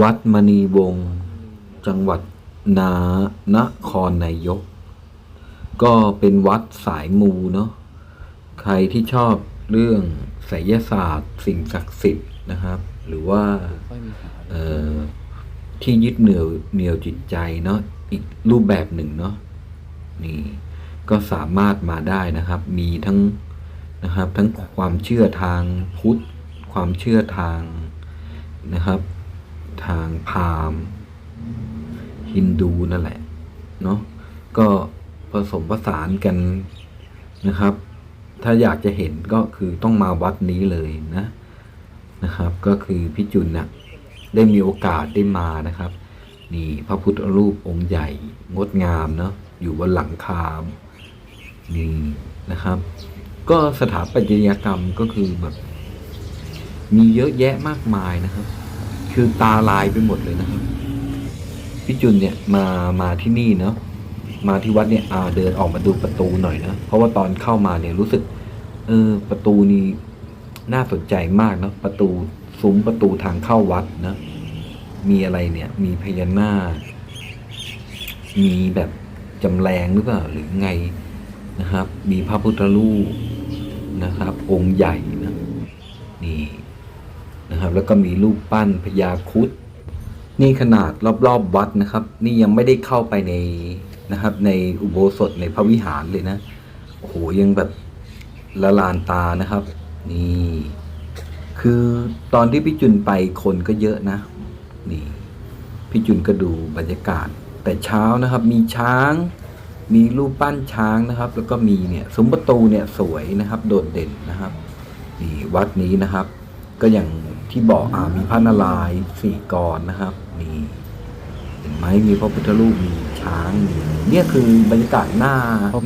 วัดมณีวงศ์จังหวัดนานครนายก ก็เป็นวัดสายมูเนาะใครที่ชอบเรื่องไสยศาสตร์ สิ่งศักดิ์สิทธิ์นะครับ หรือว่าค่อยมีหาเอ่อที่ยึดเหนี่ยวเหนี่ยวจิตใจเนาะอีกรูปแบบหนึ่งเนาะนี่ก็สามารถมาได้นะครับ มีทั้งนะครับ ทั้งความเชื่อทางพุทธ ความเชื่อทางนะครับ ทางพราหมณ์ฮินดูนั่นแหละเนาะก็ผสมผสานกันนะครับ ถ้าอยากจะเห็นก็คือต้องมาวัดนี้เลยนะนะครับ ก็คือพี่จุนนะได้มีโอกาสได้มานะครับ นี่พระพุทธรูปองค์ใหญ่งดงามเนาะอยู่บนหลังคานี่นะครับ ก็สถาปัตยกรรมก็คือแบบมีเยอะแยะมากมายนะครับ คือตาลายไปหมดเลยนะครับพี่จุนเนี่ยมามาที่นี่เนาะมาที่วัดเนี่ยอาเดินออกมาดูประตูหน่อยนะเพราะว่าตอนเข้ามาเนี่ยรู้สึก เออประตูนี้น่าสนใจมากเนาะประตูซุ้มประตูทางเข้าวัดนะ มีอะไรเนี่ย มีพญานาคมีแบบจำแรงหรือเปล่าหรือไงนะครับ มีพระพุทธรูปนะครับ องค์ใหญ่ นะครับ แล้วก็มีรูปปั้นพญาครุดนี่ขนาดรอบๆวัดนะครับ นี่ยังไม่ได้เข้าไปในนะครับ ในอุโบสถในพระวิหารเลยนะโอ้โหยังแบบละลานตานะครับ นี่ คือตอนที่พี่จุนไปคนก็เยอะนะ นี่พี่จุนก็ดูบรรยากาศ แต่เช้านะครับ มีช้าง มีรูปปั้นช้างนะครับ แล้วก็มีเนี่ยซุ้มประตูเนี่ยสวยนะครับ โดดเด่นนะครับนี่วัดนี้นะครับ ก็อย่าง ที่บอกอ่ามีพระนารายณ์สี่กรนะครับนี่เห็นไหมมีพระพุทธรูปมีช้างมีเนี่ยคือบรรยากาศหน้า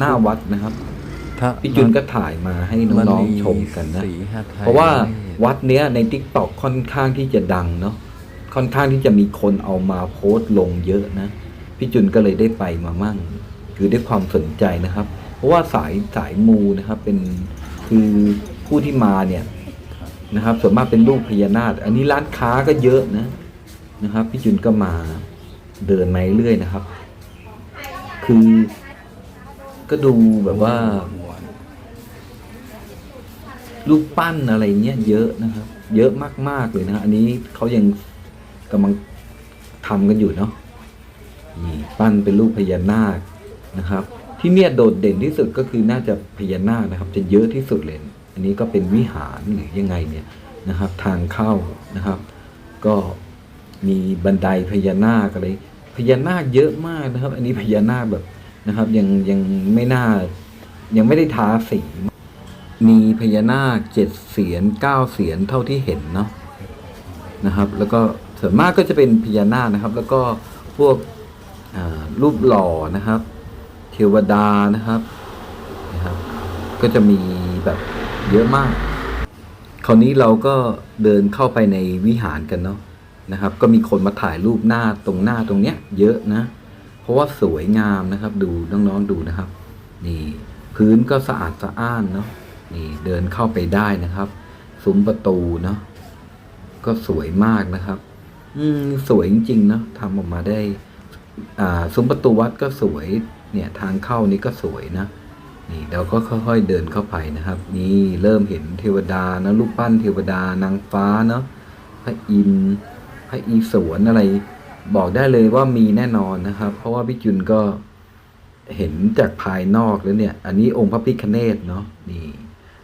หน้าวัดนะครับถ้าพี่จุนก็ถ่ายมาให้น้องๆชมกันนะสีหไทยเพราะว่าวัดเนี้ยในทิกตอกค่อนข้างที่จะดังเนาะค่อนข้างที่จะมีคนเอามาโพสต์ลงเยอะนะพี่จุนก็เลยได้ไปมามั่ง คือด้วยความสนใจนะครับ เพราะว่าสายสายมูนะครับเป็นคือผู้ที่มาเนี่ย นะครับ ส่วนมากเป็นลูกพญานาคอันนี้ร้านค้าก็เยอะนะนะครับพี่จุนก็มาเดินมาเรื่อยนะครับ คือก็ดูแบบว่า รูปปั้นอะไรเงี้ยเยอะนะครับ เยอะมากๆเลยนะอันนี้เขายังกำลังทำกันอยู่เนาะนี่ปั้นเป็นรูปพญานาคนะครับ ที่เนี่ยโดดเด่นที่สุดก็คือน่าจะพญานาคนะครับ จะเยอะที่สุดเลย อันนี้ก็เป็นวิหารหรือยังไงเนี่ยนะครับทางเข้านะครับ ก็มีบันไดพญานาคอะไรพญานาคเยอะมากนะครับ อันนี้พญานาคแบบนะครับยังยังไม่น่ายังไม่ได้ทาสีมีพญานาคเจ็ดเสียนเก้าเสียนเท่าที่เห็นเนาะนะครับ แล้วก็ส่วนมากก็จะเป็นพญานาคนะครับ แล้วก็พวกรูปหล่อนะครับ เทวดานะครับนะครับ ก็จะมีแบบ เยอะมาก คราวนี้เราก็เดินเข้าไปในวิหารกันเนาะนะครับ ก็มีคนมาถ่ายรูปหน้าตรงหน้าตรงเนี้ย เยอะนะ เพราะว่าสวยงามนะครับ ดูน้องๆดูนะครับ นี่พื้นก็สะอาดสะอ้านเนาะนี่เดินเข้าไปได้นะครับซุ้มประตูเนาะก็สวยมากนะครับ อืมสวยจริงๆเนาะทำออกมาได้ อ่าซุ้มประตูวัดก็สวย เนี่ย ทางเข้านี่ก็สวยนะ นี่เราก็ค่อย ๆเดินเข้าไปนะครับ นี่เริ่มเห็นเทวดานะรูปปั้นเทวดานางฟ้าเนาะพระอินทร์พระอีสวนอะไร บอกได้เลยว่ามีแน่นอนนะครับ เพราะว่าพี่จุนก็เห็นจากภายนอกแล้วเนี่ย อันนี้องค์พระพิฆเนศเนาะนี่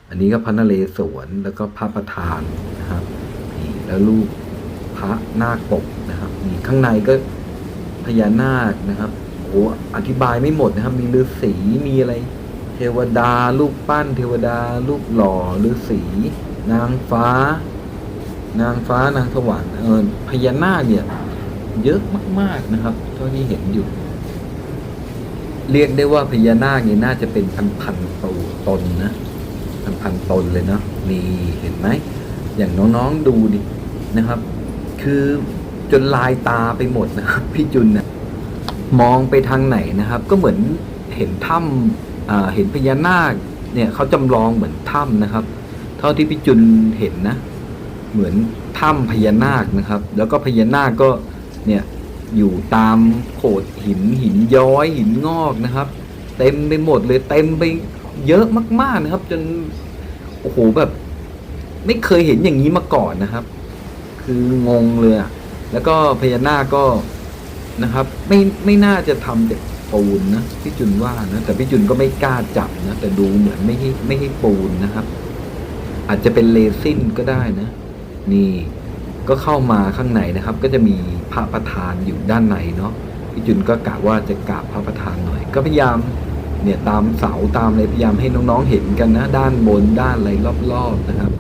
อันนี้ก็พระนเรศวรแล้วก็พระประธานนะครับนี่แล้วรูปพระนาคปกนะครับนี่ข้างในก็พญานาคนะครับโอ้อธิบายไม่หมดนะครับ มีฤาษีมีอะไร เทวดารูปปั้น เทวดารูปหล่อฤาษีนางฟ้า นางฟ้านางสวรรค์เออพญานาคเนี่ย เยอะมาก ๆนะครับเท่าที่เห็นอยู่ เรียกได้ว่าพญานาคเนี่ยน่าจะเป็นพันพันๆตัวตนนะพันพันตนเลยเนาะนี่เห็นไหมอย่างน้องๆดูดินะครับ คือจนลายตาไปหมดนะครับ พี่จุนนะมองไปทางไหนนะครับ ก็เหมือนเห็นถ้ำ เห็นพญานาคเนี่ยเขาจำลองเหมือนถ้ำนะครับ เท่าที่พี่จุนเห็นนะ เหมือนถ้ำพญานาคนะครับ แล้วก็พญานาคก็เนี่ยอยู่ตามโขดหินหินย้อยหินงอกนะครับ เต็มไปหมดเลยเต็มไปเยอะมากๆนะครับ จนโอ้โหแบบ ไม่เคยเห็นอย่างนี้มาก่อนนะครับ คืองงเลยแล้วก็พญานาคก็นะครับ ไม่ไม่น่าจะทำจาก ปูนนะพี่จุนว่านะแต่พี่จุนก็ไม่กล้าจับนะแต่ดูเหมือนไม่ให้ไม่ให้ปูนนะครับ อาจจะเป็นเลซินก็ได้นะ นี่ก็เข้ามาข้างในนะครับ ก็จะมีพระประธานอยู่ด้านในเนาะพี่จุนก็กะว่าจะกราบพระประธานหน่อย ก็พยายามเนี่ยตามเสาตามอะไรพยายามให้น้องๆเห็นกันนะ ด้านบนด้านอะไรรอบๆนะครับ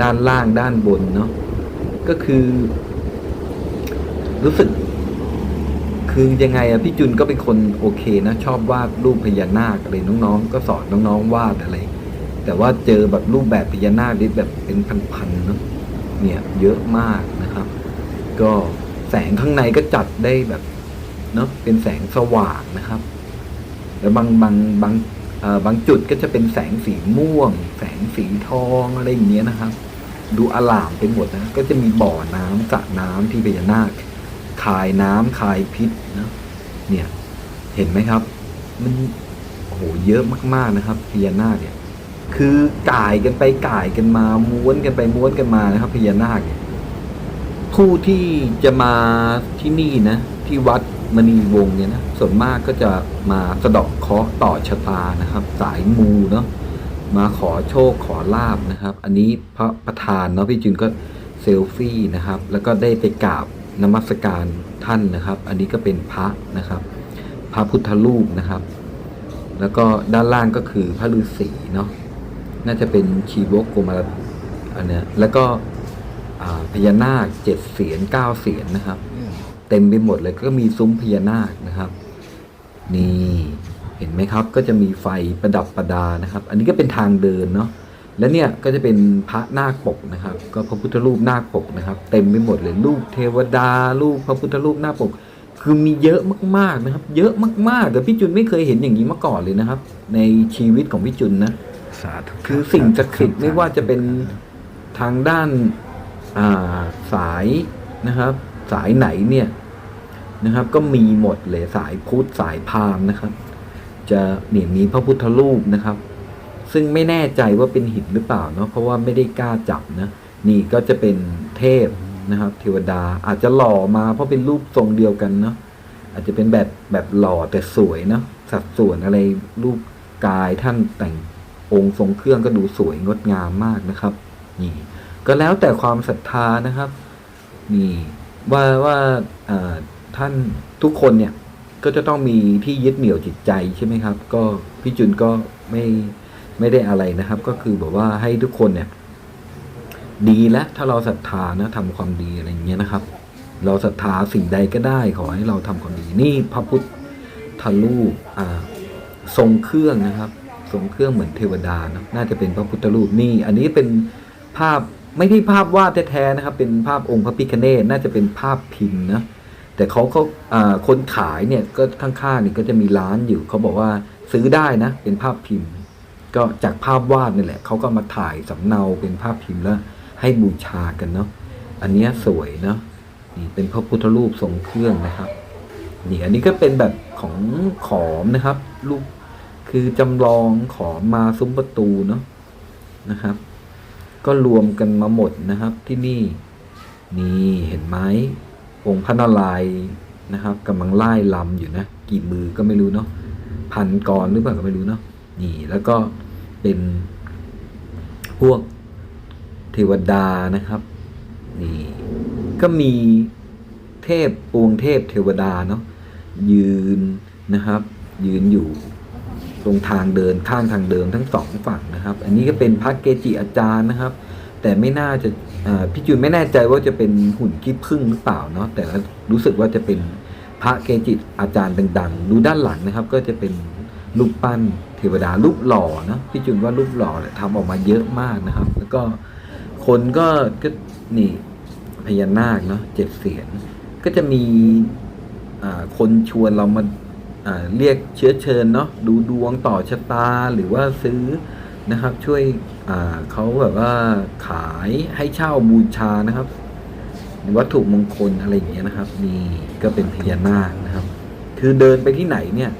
ด้านล่างด้านบนเนาะก็คือ รู้สึก คือยังไงอะพี่จุนก็เป็นคนโอเคนะชอบวาดรูปพญานาคอะไรน้องๆ ก็สอนน้องๆวาดอะไร แต่ว่าเจอแบบรูปแบบพญานาคนี่แบบเป็นพันๆเนาะเนี่ยเยอะมากนะครับ ก็แสงข้างในก็จัดได้แบบเนาะเป็นแสงสว่างนะครับ แล้วบางบางบางบางจุดก็จะเป็นแสงสีม่วง แสงสีทองอะไรอย่างเงี้ยนะครับ ดูอลามไปหมดนะ ก็จะมีบ่อน้ำสระน้ำที่พญานาค คายน้ำคายพิษนะเนี่ยเห็นไหมครับ มันโอ้โหเยอะมากๆนะครับพญานาคเนี่ยคือก่ายกันไปก่ายกันมาม้วนกันไปม้วนกันมานะครับพญานาคเนี่ยผู้ที่จะมาที่นี่นะ ที่วัดมณีวงศ์เนี่ยนะส่วนมากก็จะมาสะดาะเคราะห์ต่อชะตานะครับ สายมูเนาะมาขอโชคขอลาบนะครับ อันนี้พระประธานเนาะพี่จุนก็เซลฟี่นะครับ แล้วก็ได้ไปกราบ นมัสการท่านนะครับ อันนี้ก็เป็นพระนะครับ พระพุทธรูปนะครับ แล้วก็ด้านล่างก็คือพระฤาษีเนาะน่าจะเป็นชีวกโกมารอันเนี้ยแล้วก็พญานาคเจ็ดเสียนเก้าเสียนนะครับ เต็มไปหมดเลยก็มีซุ้มพญานาคนะครับ นี่เห็นไหมครับก็จะมีไฟประดับประดานะครับ อันนี้ก็เป็นทางเดินเนาะ แล้วเนี่ยก็จะเป็นพระนาคปกนะครับ ก็พระพุทธรูปนาคปกนะครับ เต็มไปหมดเลยรูปเทวดารูปพระพุทธรูปนาคปก คือมีเยอะมากๆนะครับ เยอะมากๆแต่พี่จุนไม่เคยเห็นอย่างนี้มาก่อนเลยนะครับ ในชีวิตของพี่จุนนะสาธุคือสิ่งศักดิ์สิทธิ์ไม่ว่าจะเป็นทางด้านอ่าสายนะครับ สายไหนเนี่ยนะครับ ก็มีหมดเลยสายพุทธสายพราหมณ์นะครับ จะเนี่ยมีพระพุทธรูปนะครับ ซึ่งไม่แน่ใจว่าเป็นหินหรือเปล่าเนาะเพราะว่าไม่ได้กล้าจับนะนี่ก็จะเป็นเทพนะครับ เทวดาอาจจะหล่อมาเพราะเป็นรูปทรงเดียวกันเนาะอาจจะเป็นแบบแบบหล่อแต่สวยเนาะสัดส่วนอะไรรูปกายท่านแต่งองค์ทรงเครื่องก็ดูสวยงดงามมากนะครับนี่ก็แล้วแต่ความศรัทธานะครับนี่ว่าว่าอ่าท่านทุกคนเนี่ยก็จะต้องมีที่ยึดเหนี่ยวจิตใจใช่ไหมครับ ก็พี่จุนก็ไม่ ไม่ได้อะไรนะครับ ก็คือแบบว่าให้ทุกคนเนี่ย ดีแล้วถ้าเราศรัทธานะทำความดีอะไรอย่างเงี้ยนะครับ เราศรัทธาสิ่งใดก็ได้ ขอให้เราทำความดี นี่พระพุทธรูปอ่าทรงเครื่องนะครับทรงเครื่องเหมือนเทวดานะน่าจะเป็นพระพุทธรูปนี่ อันนี้เป็นภาพไม่ใช่ภาพวาดแท้ๆนะครับ เป็นภาพองค์พระพิฆเนศน่าจะเป็นภาพพิมพ์นะแต่เขาเขาาคนขายเนี่ยก็ข้างๆนี่ก็จะมีร้านอยู่เขาบอกว่าซื้อได้นะ เป็นภาพพิมพ์ ก็จากภาพวาดนี่แหละเขาก็มาถ่ายสำเนาเป็นภาพพิมพ์แล้วให้บูชากันเนาะอันนี้สวยเนาะนี่เป็นพระพุทธรูปทรงเครื่องนะครับนี่อันนี้ก็เป็นแบบของขอมนะครับรูปคือจำลองขอมมาซุ้มประตูเนาะนะครับ ก็รวมกันมาหมดนะครับที่นี่ นี่เห็นไหมองค์พระนารายณ์นะครับกำลังไล่ลำอยู่นะ กี่มือก็ไม่รู้เนาะพันกรหรือเปล่าก็ไม่รู้เนาะนี่แล้วก็ เป็นพวกเทวดานะครับนี่ก็มีเทพปวงเทพเทวดาเนาะยืนนะครับ ยืนอยู่ตรงทางเดินข้างทางเดินทั้งสองฝั่งนะครับ อันนี้ก็เป็นพระเกจิอาจารย์นะครับ แต่ไม่น่าจะพี่จุนไม่แน่ใจว่าจะเป็นหุ่นขี้ผึ้งหรือเปล่าเนาะแต่รู้สึกว่าจะเป็นพระเกจิอาจารย์ดัง ๆ ดูด้านหลังนะครับ ก็จะเป็นรูปปั้น ทวดารูปหล่อนะพี่จุนว่ารูปหล่อเนี่ยทำออกมาเยอะมากนะครับ แล้วก็คนก็ก็นี่พญานาคเนาะเจ็ดเสียนก็จะมีคนชวนเรามาเรียกเชื้อเชิญเนาะดูดวงต่อชะตาหรือว่าซื้อนะครับ ช่วยเขาแบบว่าขายให้เช่าบูชานะครับ วัตถุมงคลอะไรอย่างเงี้ยนะครับนี่ก็เป็นพญานาคนะครับ คือเดินไปที่ไหนเนี่ย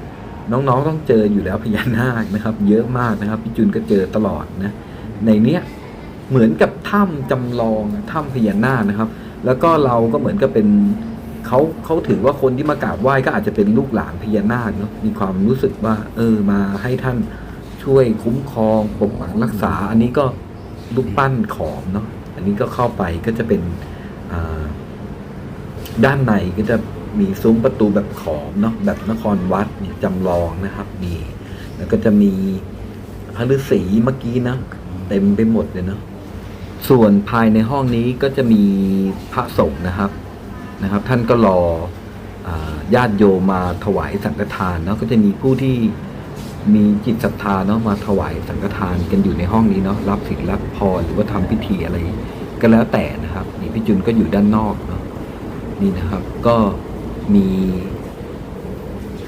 น้องๆต้องเจออยู่แล้วพญานาคนะครับ เยอะมากนะครับพี่จุนก็เจอตลอดนะในเนี้ยเหมือนกับถ้ำจำลองถ้ำพญานาคนะครับ แล้วก็เราก็เหมือนกับเป็นเขาเขาถือว่าคนที่มากราบไหว้ก็อาจจะเป็นลูกหลานพญานาคเนาะมีความรู้สึกว่า เออมาให้ท่านช่วยคุ้มครองปกปักรักษา อันนี้ก็ลูกปั้นขอมเนาะอันนี้ก็เข้าไปก็จะเป็นด้านในก็จะ มีซุ้มประตูแบบขอมเนาะแบบนครวัดเนี่ยจำลองนะครับนี่แล้วก็จะมีพระฤาษีเมื่อกี้นะเต็มไปหมดเลยเนาะส่วนภายในห้องนี้ก็จะมีพระสงฆ์นะครับนะครับ ท่านก็รออญาติโยมมาถวายสังฆทานเนาะก็จะมีผู้ที่มีจิตศรัทธาเนาะมาถวายสังฆทานกันอยู่ในห้องนี้เนาะรับศีลรับพรหรือว่าทำพิธีอะไร ก็แล้วแต่นะครับ นี่พี่จุนก็อยู่ด้านนอกเนาะนี่นะครับ ก็ มี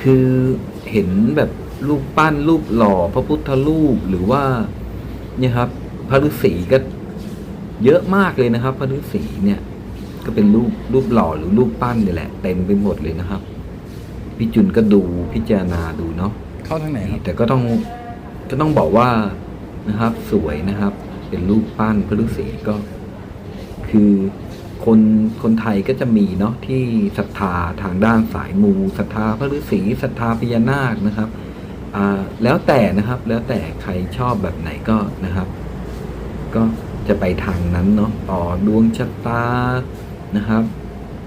คือเห็นแบบรูปปั้นรูปหล่อพระพุทธรูปหรือว่าเนี่ยครับ พระฤาษีก็เยอะมากเลยนะครับ พระฤาษีเนี่ย ก็เป็นรูปรูปหล่อหรือรูปปั้นนี่แหละเต็มไปหมดเลยนะครับพี่จุนก็ดูพิจารณาดูเนาะเข้าทางไหนครับแต่ก็ต้องก็ต้องบอกว่านะครับ สวยนะครับ เป็นรูปปั้นพระฤาษีก็คือ คนคนไทยก็จะมีเนาะที่ศรัทธาทางด้านสายมูศรัทธาพระฤาษีศรัทธาพญานาคนะครับอ่าแล้วแต่นะครับแล้วแต่ใครชอบแบบไหนก็นะครับ ก็จะไปทางนั้นเนาะต่อดวงชะตานะครับ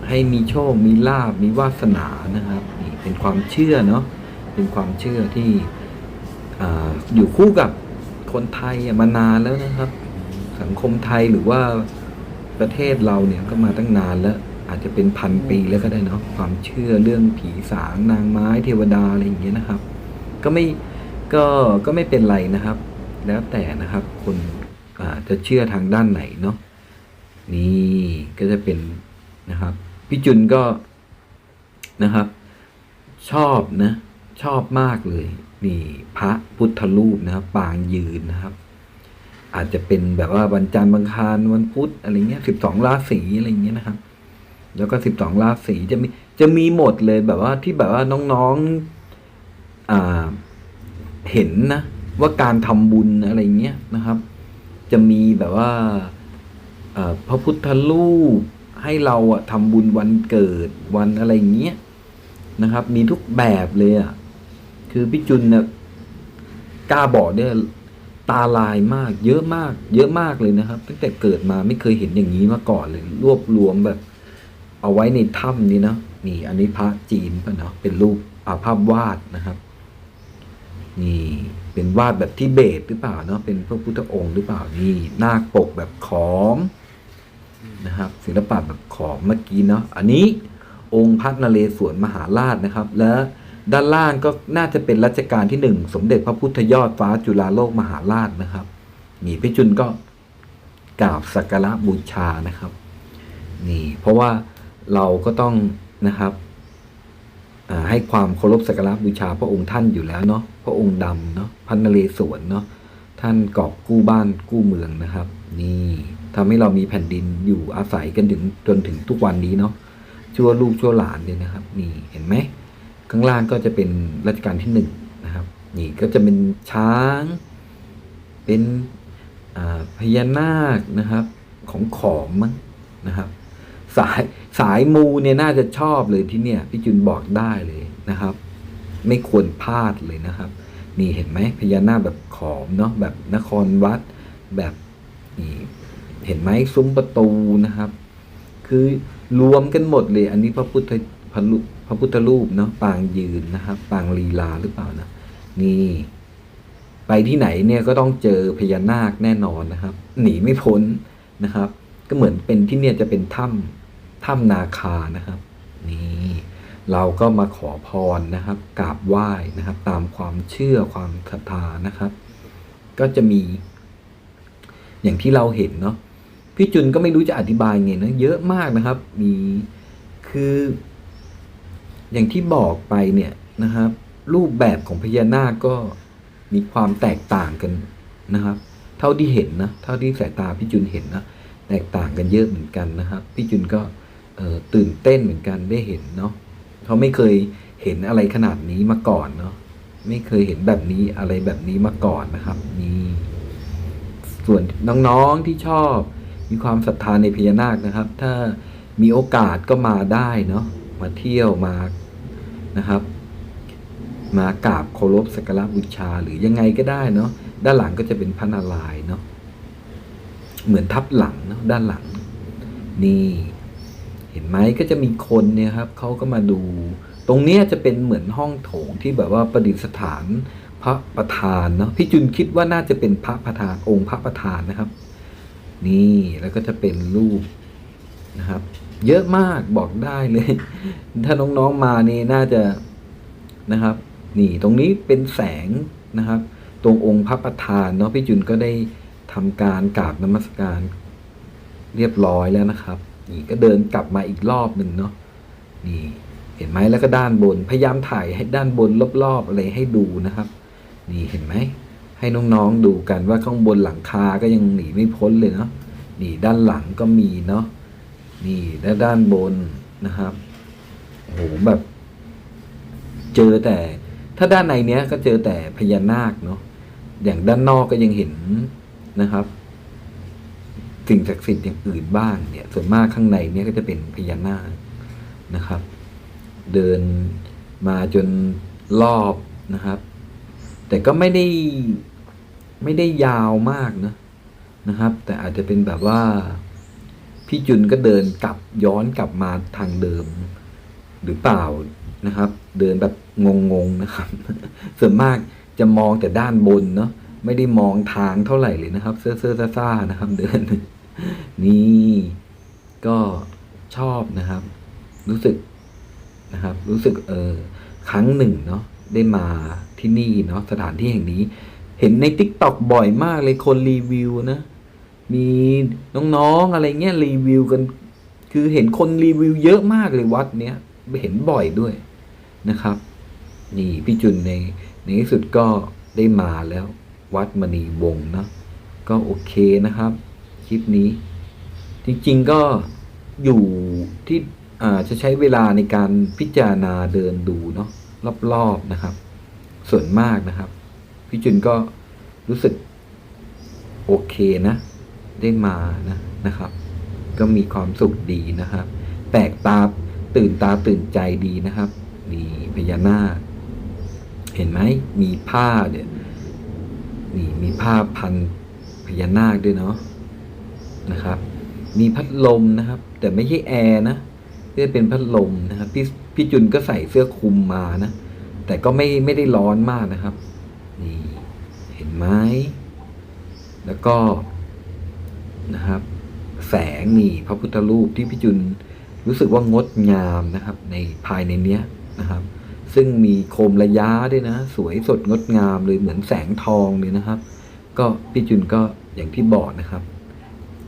ให้มีโชค มีลาบมีวาสนานะครับนี่เป็นความเชื่อเนาะเป็นความเชื่อที่ออยู่คู่กับคนไทยมานานแล้วนะครับ สังคมไทยหรือว่า ประเทศเราเนี่ยก็มาตั้งนานแล้ว อาจจะเป็นพันปีแล้วก็ได้เนาะความเชื่อเรื่องผีสางนางไม้เทวดาอะไรอย่างเงี้ยนะครับ ก็ไม่ก็ก็ไม่เป็นไรนะครับ แล้วแต่นะครับคนอ่าจะเชื่อทางด้านไหนเนาะนี่ก็จะเป็นนะครับพี่จุนก็นะครับ ชอบนะ ชอบมากเลย นี่พระพุทธรูปนะครับ ปางยืนนะครับ อาจจะเป็นแบบว่าวันจันทร์บางคารวันพุธอะไรเงี้ยสิบสองราศีอะไรเงี้ยนะครับ แล้วก็สิบสองราศีจะมีจะมีหมดเลยแบบว่าที่แบบว่าน้องๆอ่าเห็นนะว่าการทำบุญอะไรเงี้ยนะครับ จะมีแบบว่าพระพุทธรูปให้เราอะทำบุญวันเกิดวันอะไรเงี้ยนะครับ มีทุกแบบเลยอะคือพี่จุนเนี่ยกล้าบอกเนี่ย ตาลายมาก เยอะมาก เยอะมากเลยนะครับ ตั้งแต่เกิดมาไม่เคยเห็นอย่างนี้มาก่อนเลย รวบรวมแบบ เอาไว้ในถ้ำนี้เนาะนี่อันนี้พระจีนป่ะเนาะเป็นรูปอาภาพวาดนะครับ นี่เป็นวาดแบบทิเบตหรือเปล่าเนาะเป็นพระพุทธองค์หรือเปล่านี่นาคปกแบบขอมนะครับศิลปะแบบขอมเมื่อกี้เนาะอันนี้องค์พระนเรศวรมหาราชนะครับ และ ด้านล่างก็น่าจะเป็นรัชกาลที่หนึ่งสมเด็จพระพุทธยอดฟ้าจุฬาโลกมหาราชนะครับนี่พี่จุนก็กราบสักการะบูชานะครับ นี่ เพราะว่าเราก็ต้องนะครับให้ความเคารพสักการะบูชาพระองค์ท่านอยู่แล้วเนาะพระองค์ดำเนาะพันนเรศวรเนาะท่านกอบกู้บ้านกู้เมืองนะครับ นี่ทำให้เรามีแผ่นดินอยู่อาศัยกันถึงจนถึงทุกวันนี้เนาะชั่วลูกชั่วหลานเลยนะครับ นี่เห็นไหม ข้างล่างก็จะเป็นรัชกาลที่หนึ่งนะครับ นี่ก็จะเป็นช้าง เป็นพญานาคนะครับ ของขอมมั้งนะครับ สายสายมูเนี่ยน่าจะชอบเลยที่เนี่ยพี่จุนบอกได้เลยนะครับ ไม่ควรพลาดเลยนะครับ นี่เห็นไหมพญานาคแบบขอมเนาะแบบนครวัดแบบนี่เห็นไหมซุ้มประตูนะครับ คือรวมกันหมดเลย อันนี้พระพุทธพระ พระพุทธรูปเนาะปางยืนนะครับ ปางลีลาหรือเปล่านะนี่ไปที่ไหนเนี่ยก็ต้องเจอพญานาคแน่นอนนะครับ หนีไม่พ้นนะครับ ก็เหมือนเป็นที่เนี่ยจะเป็นถ้ำถ้ำนาคานะครับ นี่เราก็มาขอพรนะครับกราบไหว้นะครับ ตามความเชื่อความศรัทธานะครับ ก็จะมี อย่างที่เราเห็นเนาะพี่จุนก็ไม่รู้จะอธิบายไงนะเยอะมากนะครับ มีคือ อย่างที่บอกไปเนี่ยนะครับ รูปแบบของพญานาคก็มีความแตกต่างกันนะครับ เท่าที่เห็นนะเท่าที่สายตาพี่จุนเห็นนะแตกต่างกันเยอะเหมือนกันนะครับพี่จุนก็ตื่นเต้นเหมือนกันได้เห็นเนาะเขาไม่เคยเห็นอะไรขนาดนี้มาก่อนเนาะไม่เคยเห็นแบบนี้อะไรแบบนี้มาก่อนนะครับนี่ส่วนน้องๆที่ชอบ มีความศรัทธาในพญานาคนะครับ ถ้ามีโอกาสก็มาได้เนาะ มาเที่ยวมานะครับ มากราบเคารพสักการะบูชาหรือยังไงก็ได้เนาะด้านหลังก็จะเป็นพระนารายณ์เนาะเหมือนทับหลังเนาะด้านหลัง นี่เห็นไหมก็จะมีคนเนี่ยครับเขาก็มาดู ตรงเนี้ยจะเป็นเหมือนห้องโถงที่แบบว่าประดิษฐานพระประธานเนาะพี่จุนคิดว่าน่าจะเป็นพระประธานองค์พระประธานนะครับ นี่แล้วก็จะเป็นรูปนะครับ เยอะมากบอกได้เลย ถ้าน้องๆมานี่น่าจะนะครับ นี่ตรงนี้เป็นแสงนะครับ ตรงองค์พระประธานเนาะพี่จุนก็ได้ทำการกราบนมัสการเรียบร้อยแล้วนะครับ นี่ก็เดินกลับมาอีกรอบหนึ่งเนาะนี่เห็นไหมแล้วก็ด้านบน พยายามถ่ายให้ด้านบนรอบๆอะไรให้ดูนะครับ นี่เห็นไหมให้น้องๆดูกันว่าข้างบนหลังคาก็ยังหนีไม่พ้นเลยเนาะนี่ด้านหลังก็มีเนาะ นี่และด้านบนนะครับโอ้โหแบบ เจอแต่ ถ้าด้านในเนี้ยก็เจอแต่พญานาคเนาะอย่างด้านนอกก็ยังเห็นนะครับสิ่งศักดิ์สิทธิ์อย่างอื่นบ้างเนี่ย ส่วนมากข้างในเนี่ยก็จะเป็นพญานาคนะครับ เดินมาจนรอบนะครับ แต่ก็ไม่ได้ไม่ได้ยาวมากนะนะครับ แต่อาจจะเป็นแบบว่า พี่จุนก็เดินกลับย้อนกลับมาทางเดิม หรือเปล่านะครับ เดินแบบงงๆนะครับ ส่วนมากจะมองแต่ด้านบนเนาะไม่ได้มองทางเท่าไหร่เลยนะครับ เสื้อเสื้อซ่าๆนะครับ เดิน นี่ก็ชอบนะครับ รู้สึกนะครับ รู้สึกเออครั้งหนึ่งเนาะได้มาที่นี่เนาะสถานที่แห่งนี้ เห็นใน t ิ k t o k บ่อยมากเลยคนรีวิวนะ มีน้องๆอะไรเงี้ยรีวิวกัน คือเห็นคนรีวิวเยอะมากเลยวัดเนี้ยเห็นบ่อยด้วยนะครับ นี่พี่จุนในในที่สุดก็ได้มาแล้ว วัดมณีวงนะก็โอเคนะครับ คลิปนี้ จริงๆก็อยู่ที่อ่จะใช้เวลาในการพิจารณาเดินดูเนาะรอบๆนะครับ ส่วนมากนะครับ พี่จุนก็รู้สึกโอเคนะ ได้มานะนะครับ ก็มีความสุขดีนะครับ แปลกตาตื่นตาตื่นใจดีนะครับนี่พญานาคเห็นไหมมีผ้าเนี่ยนี่มีผ้าพันพญานาคด้วยเนาะนะครับ มีพัดลมนะครับ แต่ไม่ใช่แอร์นะที่เป็นพัดลมนะครับพี่พี่จุนก็ใส่เสื้อคลุมมานะแต่ก็ไม่ไม่ได้ร้อนมากนะครับ นี่เห็นไหมแล้วก็ นะครับ แสงนี่พระพุทธรูปที่พี่จุนรู้สึกว่างดงามนะครับ ในภายในเนี้ยนะครับ ซึ่งมีโคมระยะด้วยนะ สวยสดงดงามเลยเหมือนแสงทองเลยนะครับ ก็พี่จุนก็อย่างที่บอกนะครับ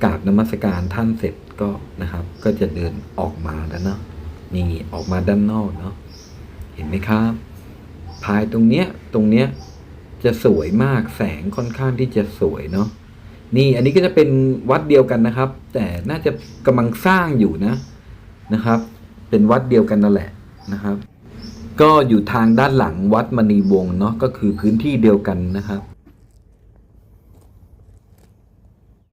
กราบนมัสการท่านเสร็จก็นะครับ ก็จะเดินออกมาแล้วเนาะนี่ออกมาด้านนอกเนาะเห็นไหมครับ ภายตรงเนี้ยตรงเนี้ยจะสวยมากแสงค่อนข้างที่จะสวยเนาะ นี่อันนี้ก็จะเป็นวัดเดียวกันนะครับ แต่น่าจะกำลังสร้างอยู่นะนะครับ เป็นวัดเดียวกันนั่นแหละนะครับ ก็อยู่ทางด้านหลังวัดมณีวงศ์เนาะก็คือพื้นที่เดียวกันนะครับ